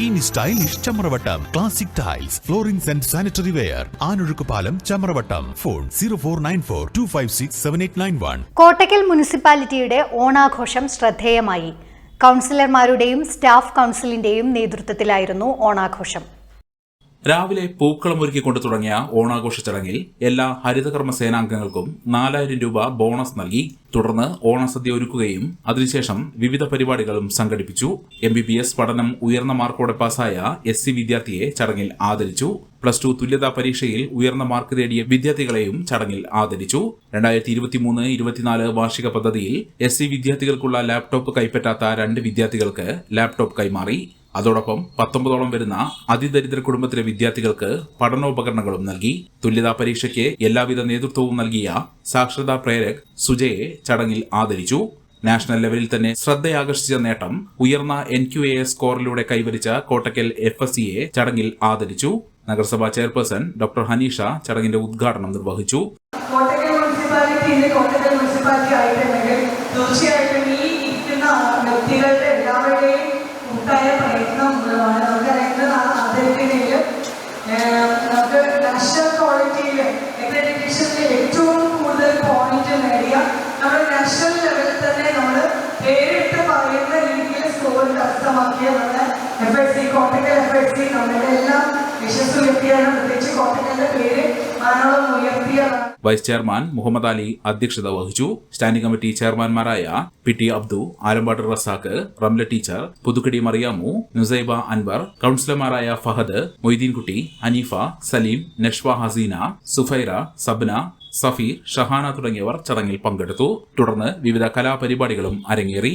ഇനി stylish Chamravattam classic tiles flooring and sanitary ware ആനൊഴുക്ക് പാലം Chamravattam. Phone zero four nine four two five six seven eight nine one Kottakkal മുനിസിപ്പാലിറ്റിയുടെ ഓണാഘോഷം ശ്രദ്ധേയമായി. കൗൺസിലർമാരുടെയും staff കൗൺസിലിന്റെയും നേതൃത്വത്തിലായിരുന്നു ഓണാഘോഷം. രാവിലെ പൂക്കളമൊരുക്കിക്കൊണ്ട് തുടങ്ങിയ ഓണാഘോഷ ചടങ്ങിൽ എല്ലാ ഹരിതകർമ്മ സേനാംഗങ്ങൾക്കും നാലായിരം രൂപ ബോണസ് നൽകി. തുടർന്ന് ഓണസദ്യ ഒരുക്കുകയും അതിനുശേഷം വിവിധ പരിപാടികളും സംഘടിപ്പിച്ചു. എം പഠനം ഉയർന്ന മാർക്കോടെ പാസായ എസ് വിദ്യാർത്ഥിയെ ചടങ്ങിൽ ആദരിച്ചു. പ്ലസ് ടു തുല്യതാ പരീക്ഷയിൽ ഉയർന്ന മാർക്ക് നേടിയ വിദ്യാർത്ഥികളെയും ചടങ്ങിൽ ആദരിച്ചു. രണ്ടായിരത്തി ഇരുപത്തിമൂന്ന് ഇരുപത്തിനാല് വാർഷിക പദ്ധതിയിൽ എസ് സി വിദ്യാർത്ഥികൾക്കുള്ള ലാപ്ടോപ്പ് കൈപ്പറ്റാത്ത രണ്ട് വിദ്യാർത്ഥികൾക്ക് ലാപ്ടോപ്പ് കൈമാറി. അതോടൊപ്പം പത്തൊമ്പതോളം വരുന്ന അതിദരിദ്ര കുടുംബത്തിലെ വിദ്യാർത്ഥികൾക്ക് പഠനോപകരണങ്ങളും നൽകി തുല്യതാ പരീക്ഷയ്ക്ക് എല്ലാവിധ നേതൃത്വവും നൽകിയ സാക്ഷരതാ പ്രേരക് സുജയെ ചടങ്ങിൽ ആദരിച്ചു. നാഷണൽ ലെവലിൽ തന്നെ ശ്രദ്ധയാകർഷിച്ച നേട്ടം ഉയർന്ന എൻ ക്യു എ സ്കോറിലൂടെ കൈവരിച്ച കോട്ടക്കൽ എഫ് എസ് സിയെ ചടങ്ങിൽ ആദരിച്ചു. നഗരസഭാ ചെയർപേഴ്സൺ ഡോക്ടർ ഹനീഷ ചടങ്ങിന്റെ ഉദ്ഘാടനം നിർവഹിച്ചു. കോട്ടക്കൽ കോട്ടക്കൽ മുനിസിപ്പാലിറ്റി തീർച്ചയായിട്ടും ഈ ഇരിക്കുന്ന വ്യക്തികളുടെ പ്രയത്നം നമുക്ക് നമുക്കറിയാം ഇന്ന് നാ- ആദരിക്കുന്നതിൽ ഏഹ്, നമുക്ക് നാഷണൽ ക്വാളിറ്റിയിൽ അക്രഡിറ്റേഷനിൽ ഏറ്റവും കൂടുതൽ പോയിന്റ് നേടിയ നമ്മൾ നാഷണൽ ലെവലിൽ തന്നെ നമ്മൾ പേരിട്ട് പറയുന്ന രീതിയിൽ സ്കോർ കരസ്ഥമാക്കിയ നമ്മുടെ F S C Kottakkal F S C നമ്മുടെ എല്ലാം യശസ് ഉയർത്തിയാണ് പ്രത്യേകിച്ച് കോട്ടക്കലിന്റെ പേര് വൈസ് ചെയർമാൻ മുഹമ്മദ് അലി അധ്യക്ഷത വഹിച്ചു. Standing committee ചെയർമാൻമാരായ P T Abdu Alampad Razak Ramla teacher Puthukkadi Mariyamu Nusaiba Anwar കൌൺസിലർമാരായ Fahad Moideenkutty Haneefa Saleem Nashwa Haseena Sufaira Sabna Safeer Shahana തുടങ്ങിയവർ ചടങ്ങിൽ പങ്കെടുത്തു. തുടർന്ന് വിവിധ കലാപരിപാടികളും അരങ്ങേറി.